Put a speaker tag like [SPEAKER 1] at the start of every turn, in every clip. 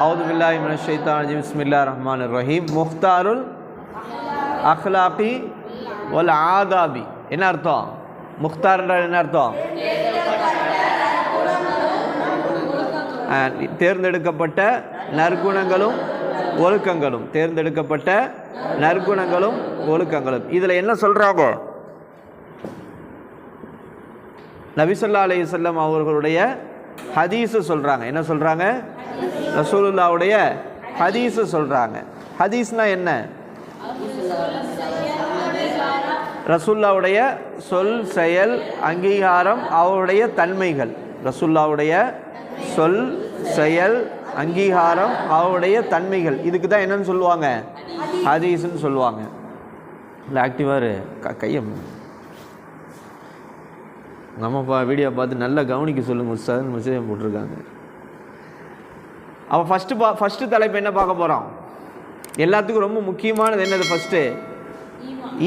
[SPEAKER 1] அவுது பில்லாஹி மினஷ் ஷைத்தான் ரஜீம் பிஸ்மில்லா ரஹ்மான் ரஹீம் முக்தாருல் அஹ்லாபி ஒல் ஆதாபி என்ன அர்த்தம் முக்தார்ன்றது என்ன அர்த்தம் அஹ், தேர்ந்தெடுக்கப்பட்ட நற்குணங்களும் ஒழுக்கங்களும். தேர்ந்தெடுக்கப்பட்ட நற்குணங்களும் ஒழுக்கங்களும். இதில் என்ன சொல்கிறாங்க நபிசல்லா அலையம் வஸல்லம் அவர்களுடைய ஹதீஸு சொல்கிறாங்க என்ன சொல்கிறாங்க ரசூலுல்லாவுடைய ஹதீஸு சொல்கிறாங்க ஹதீஸ்னா என்ன? ரசூல்லாவுடைய சொல் செயல் அங்கீகாரம் அவருடைய தன்மைகள். ரசூல்லாவுடைய சொல் செயல் அங்கீகாரம் அவருடைய தன்மைகள். இதுக்கு தான் என்னன்னு சொல்லுவாங்க? ஹதீஸ்ன்னு சொல்லுவாங்க. இல்லை ஆக்டிவாக க நம்ம பா வீடியோ பார்த்து நல்லா கவனிக்க சொல்லுங்கள் உஸ்தாதுன்னு மெசேஜ் போட்டிருக்காங்க. அவள் ஃபஸ்ட்டு பா ஃபஸ்ட்டு தலைப்பு என்ன பார்க்க போகிறோம் எல்லாத்துக்கும் ரொம்ப முக்கியமானது என்னது ஃபஸ்ட்டு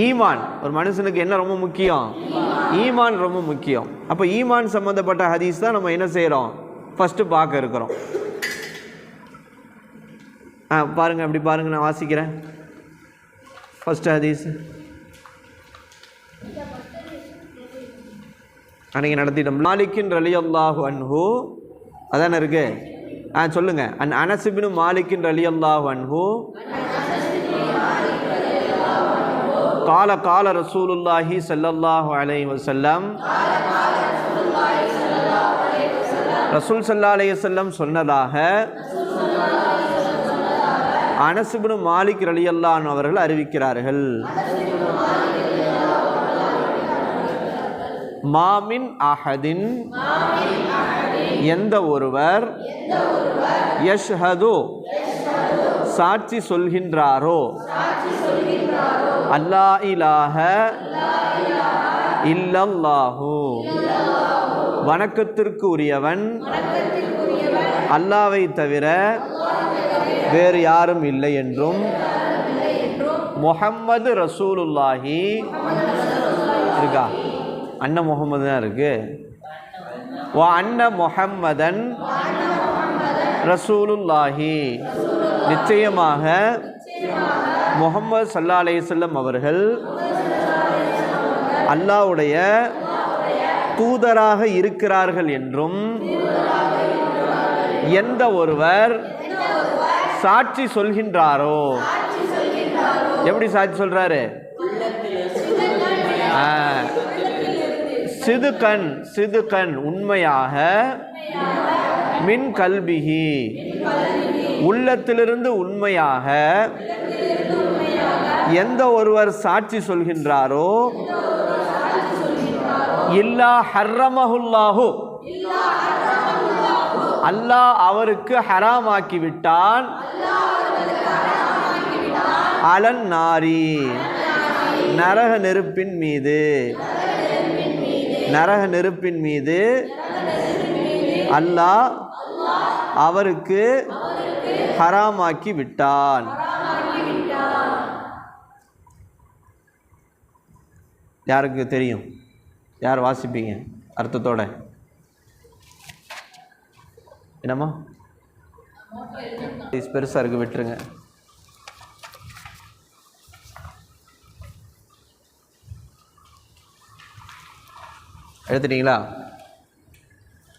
[SPEAKER 1] ஈமான். ஒரு மனுஷனுக்கு என்ன ரொம்ப முக்கியம்? ஈமான் ரொம்ப முக்கியம். அப்போ ஈமான் சம்மந்தப்பட்ட ஹதீஸ் தான் நம்ம என்ன செய்கிறோம் ஃபஸ்ட்டு பார்க்க இருக்கிறோம். ஆ பாருங்க அப்படி பாருங்க நான் வாசிக்கிறேன். ஃபஸ்ட்டு ஹதீஸ். அன்னைக்கு நடத்திட்டோம். மாலிக்கின் ரலி அல்லாஹு அன்ஹு. அதானே இருக்கு? ஆ சொல்லுங்க. அன் அனசிபின் மாலிக்கின் ரலி அல்லாஹு அன்ஹு. கால கால ரசூலுல்லாஹி ஸல்லல்லாஹு அலை வசல்லம் ரசூல் சல்லா அலைய செல்லம் சொன்னதாக அனசுபின் மாலிக் ரலியல்லான் அவர்கள் அறிவிக்கிறார்கள். மாமின் அஹதின் எந்த ஒருவர் யஷ்ஹது சாட்சி சொல்கின்றாரோ அல்லா இலாக இல்லல்லாஹு. வணக்கத்திற்கு உரியவன் அல்லாவை தவிர வேறு யாரும் இல்லை என்றும் முஹம்மது ரசூலுல்லாஹி இருக்கா? அண்ண முகமது தான் இருக்கு? வா அன்ன முகம்மதன் ரசூலுல்லாஹி. நிச்சயமாக முகமது சல்லா அலையம் அவர்கள் அல்லாவுடைய தூதராக இருக்கிறார்கள் என்றும் எந்த ஒருவர் சாட்சி சொல்கின்றாரோ? எப்படி சாட்சி சொல்றாரு? ஆ, சிதுகன் சிதுகன் உண்மையாக மின் கல்விகி உள்ளத்திலிருந்து உண்மையாக எந்த ஒருவர் சாட்சி சொல்கின்றாரோ இல்லா ஹர்ரமஹுல்லாஹு. அல்லாஹ் அவருக்கு ஹராமாக்கி விட்டான். அலன் நாரி. நரக நெருப்பின் மீது. நரக நெருப்பின் மீது அல்லாஹ் அவருக்கு ஹராமாக்கி விட்டான். யாருக்கு தெரியும்? யார் வாசிப்பீங்க? அர்த்தத்தோட. என்னம்மா? பெருசாக இருக்கு விட்டுருங்க. எடுத்துட்டீங்களா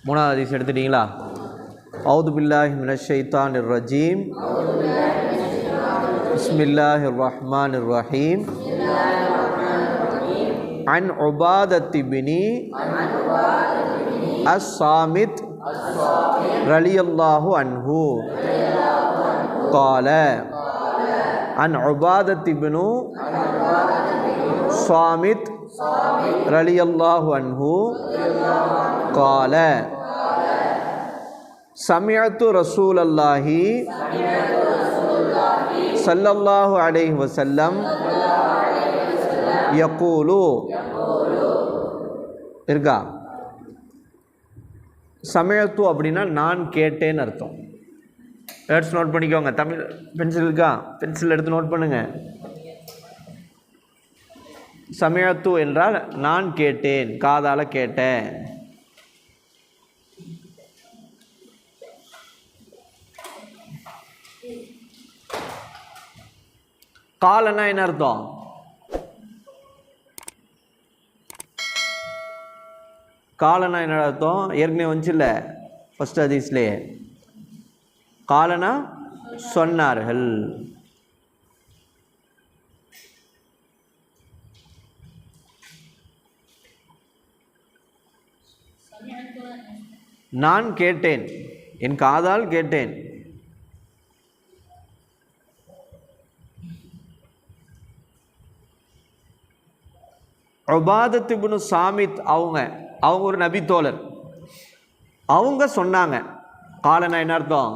[SPEAKER 1] மூணாவது ஹதீஸ் எடுத்துட்டீங்களா அவுது பில்லாஹி மினஷ் ஷைத்தானிர் ரஜீம் பிஸ்மில்லாஹிர் ரஹ்மானிர் ரஹீம் عن عبادة بن الصامت رضي الله عنه قال عن عبادة بن صامت ரலி அல்லாஹு அன்ஹு கால. சமியத்து ரசூல் அல்லாஹி சல்லல்லாஹு அலைஹி வசல்லம் யகூலு. இருக்கா? சமயத்து அப்படின்னா நான் கேட்டேன்னு அர்த்தம். வேர்ட்ஸ் நோட் பண்ணிக்கோங்க. தமிழ் பென்சில் இருக்கா? பென்சில் எடுத்து நோட் பண்ணுங்கள் சமயத்து என்றால் நான் கேட்டேன் காதால் கேட்டேன். காலன்னா என்ன அர்த்தம்? காலனா என்ன அர்த்தம்? ஏற்கனவே வந்துச்சுல்ல ஃபஸ்ட் ஹதீஸ்லேயே காலனா சொன்னார்கள். நான் கேட்டேன் என் காதால் கேட்டேன். உபாதத் இப்னு சாமித் அவங்க அவங்க ஒரு நபி தோழர். அவங்க சொன்னாங்க. காலனா என்ன அர்த்தம்?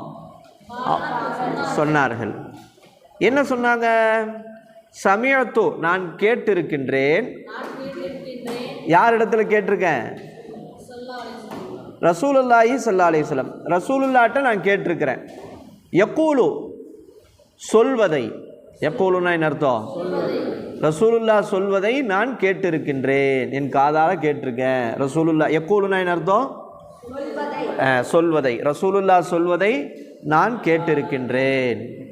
[SPEAKER 1] சொன்னார்கள். என்ன சொன்னாங்க? சமயத்து நான் கேட்டிருக்கின்றேன். யார் இடத்துல கேட்டிருக்கேன்? ரசூலுல்லாஹி சல்லா அலைஹி வஸல்லம். ரசூலுல்லாட்ட நான் கேட்டிருக்கிறேன். எக்கூலு சொல்வதை. எப்போலுன்னா என்ன அர்த்தம்? ரசூலுல்லா சொல்வதை நான் கேட்டிருக்கின்றேன். என் காதால் கேட்டிருக்கேன். ரசூலுல்லா எப்போலுன்னா என்ன அர்த்தம்? சொல்வதை. ரசூலுல்லா சொல்வதை நான் கேட்டிருக்கின்றேன்.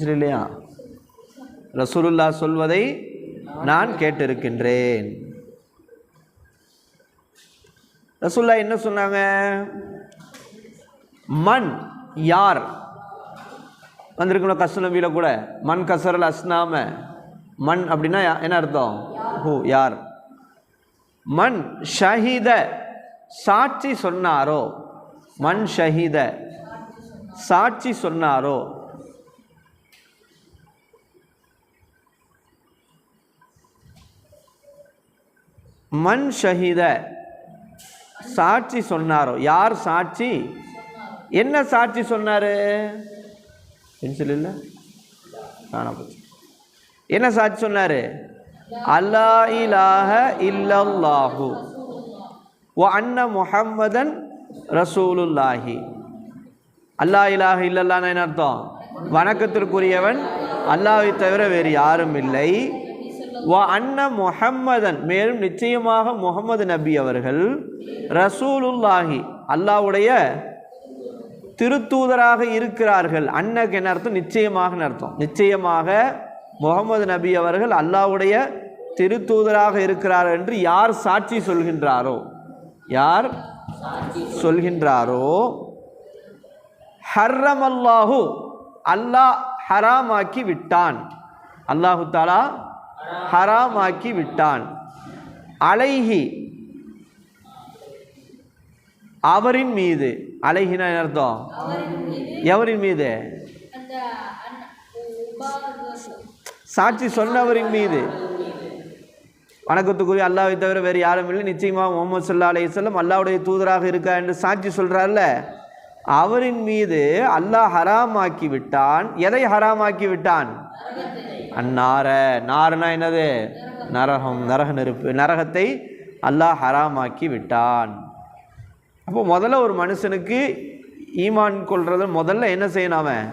[SPEAKER 1] இல்லையா ரசூலுல்லா சொல்வதை நான் கேட்டிருக்கின்றேன். ரசுல்லா என்ன சொன்னாங்க? மண் யார்? வந்திருக்கணும் கசு கூட. மண் கசரல் அஸ்னாம. மண் அப்படின்னா என்ன அர்த்தம்? ஹூ யார்? மண் ஷஹீத. சாட்சி சொன்னாரோ? மண் ஷஹீத. சாட்சி சொன்னாரோ? மண் ஷஹித. சாட்சி சொன்னாரோ? யார் சாட்சி? என்ன சாட்சி சொன்னார்? பென்சில் இல்லை காணா போச்சு. என்ன சாட்சி சொன்னார்? அல்லா இலாஹ இல்லல்லாஹு. அன்ன முஹம்மதன் ரசூலுல்லாஹி. அல்லா இலாஹ இல்லல்லான்னு என்ன அர்த்தம்? வணக்கத்திற்குரியவன். அல்லாவை தவிர வேறு யாரும் இல்லை. வா அன்ன முஹம்மதன் மேலும் நிச்சயமாக முகமது நபி அவர்கள் ரசூலுல்லாஹி அல்லாஹ்வுடைய திருத்தூதராக இருக்கிறார்கள். அன்னக்கு என்ன அர்த்தம்? நிச்சயமாக அர்த்தம்? நிச்சயமாக முகமது நபி அவர்கள் அல்லாஹ்வுடைய திருத்தூதராக இருக்கிறார் என்று யார் சாட்சி சொல்கின்றாரோ? யார் சொல்கின்றாரோ? ஹர்ரம் அல்லாஹு அல்லாஹ் ஹராமாக்கி விட்டான். அல்லாஹு தாலா ஹராமாக்கி விட்டான். அலைஹி அவரின் மீது. அலைஹினா அர்த்தம்? எவரின் மீது? சாட்சி சொன்னவரின் மீது. வணக்கத்துக்குரிய அல்லாவை தவிர வேறு யாரும் இல்லை. நிச்சயமாக முகமது சல்லா அலையம் அல்லாவுடைய தூதராக இருக்கா என்று சாட்சி சொல்கிறார்ல அவரின் மீது அல்லாஹ் ஹராமாக்கி விட்டான். எதை ஹராமாக்கி விட்டான்? அந்நார. நாரனா என்னது? நரகம் நரக நெருப்பு. நரகத்தை அல்லாஹ் ஹராமாக்கி விட்டான். அப்போ முதல்ல ஒரு மனுஷனுக்கு ஈமான் கொள்றது முதல்ல என்ன செய்யணும் அவன்?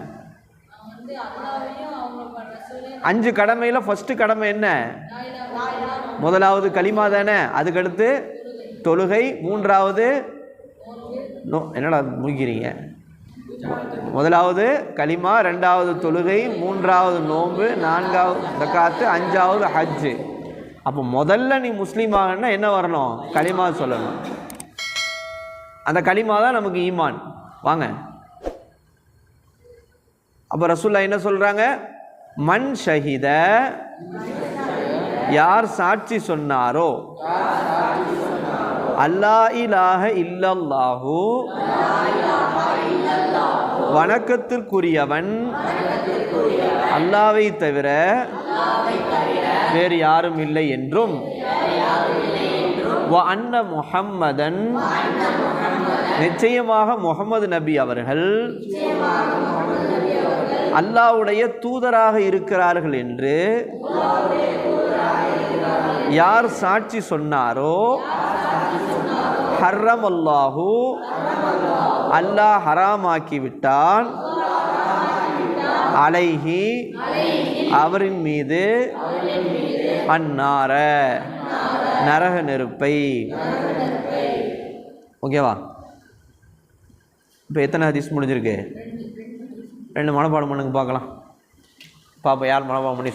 [SPEAKER 1] அஞ்சு கடமையில் ஃபஸ்ட்டு கடமை என்ன? முதலாவது களிமா தானே? அதுக்கடுத்து தொழுகை. மூன்றாவது நோ என்னடா முடிக்கிறீங்க முதலாவது களிமா ரெண்டாவது தொழுகை மூன்றாவது நோன்பு நான்காவது ஜக்காத்து அஞ்சாவது ஹஜ்ஜு அப்போ முதல்ல நீ முஸ்லீம் ஆகணும்னா என்ன வரணும்? களிமா சொல்லணும். அந்த களிமா தான் நமக்கு ஈமான். வாங்க. அப்போ ரசூல்லா என்ன சொல்கிறாங்க மண் ஷஹித யார் சாட்சி சொன்னாரோ அல்லா இலாக இல்லல்லாஹு. வணக்கத்திற்குரியவன். அல்லாவை தவிர வேறு யாரும் இல்லை என்றும். அன்ன முஹம்மதன். நிச்சயமாக முகமது நபி அவர்கள். அல்லாவுடைய தூதராக இருக்கிறார்கள் என்று. யார் சாட்சி சொன்னாரோ? ஹர்ரம் அல்லாஹு அல்லாஹ் ஹராமாக்கி விட்டான் அலைஹி. அவரின் மீது அந்நார நரக நெருப்பை. ஓகேவா இப்போ எத்தனை ஹதீஸ் முடிஞ்சிருக்கு? ரெண்டு மனப்பாடம் பண்ணுங்க பார்க்கலாம். பாப்பா யார் மனப்பாடம் பண்ணி